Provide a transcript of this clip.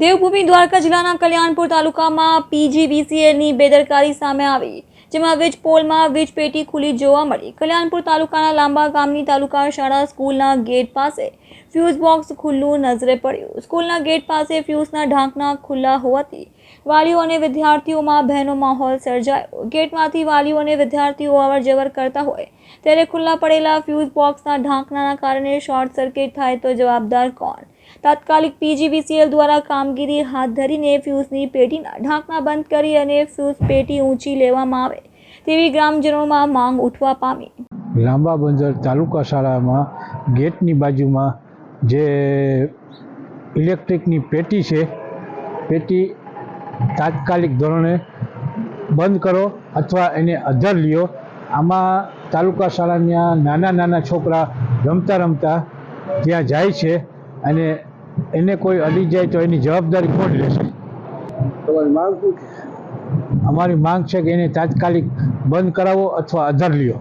દેવભૂમિ દ્વારકા જિલ્લાના કલ્યાણપુર તાલુકામાં પીજીવીસીએલની બેદરકારી સામે આવી, જેમાં વીજ પોલમાં વીજ પેટી ખુલી જોવા મળી. કલ્યાણપુર તાલુકાના લાંબા ગામની તાલુકા શાળા સ્કૂલના ગેટ પાસે ફ્યુઝ બોક્સ ખુલ્લું નજરે પડ્યું. સ્કૂલના ગેટ પાસે ફ્યુઝના ઢાંકના ખુલ્લા હોવાથી વાલીઓ અને વિદ્યાર્થીઓમાં ભયનો માહોલ સર્જાયો. ગેટમાંથી વાલીઓ અને વિદ્યાર્થીઓ અવર જવર કરતા હોય ત્યારે ખુલ્લા પડેલા ફ્યુઝ બોક્સના ઢાંકણાના કારણે શોર્ટ સર્કિટ થાય તો જવાબદાર કોણ? તાત્કાલિક પીજીવીસીએલ દ્વારા કામગીરી હાથ ધરીને ફ્યુઝની પેટીના ઢાંકણા બંધ કરી અને ફ્યુઝ પેટી ઊંચી લેવામાં આવે તેવી ગ્રામજનોમાં માંગ ઉઠવા પામી. લાંબા બંદર તાલુકા શાળામાં ગેટની બાજુમાં જે ઇલેક્ટ્રિકની પેટી છે, પેટી તાત્કાલિક ધોરણે બંધ કરો અથવા એને અધર લ્યો. આમાં તાલુકા શાળાના નાના નાના છોકરા રમતા રમતા ત્યાં જાય છે અને એને કોઈ અડી જાય તો એની જવાબદારી કોણ લેશે? તમારી માંગ શું છે? અમારી માંગ છે કે એને તાત્કાલિક બંધ કરાવો અથવા અધર લ્યો.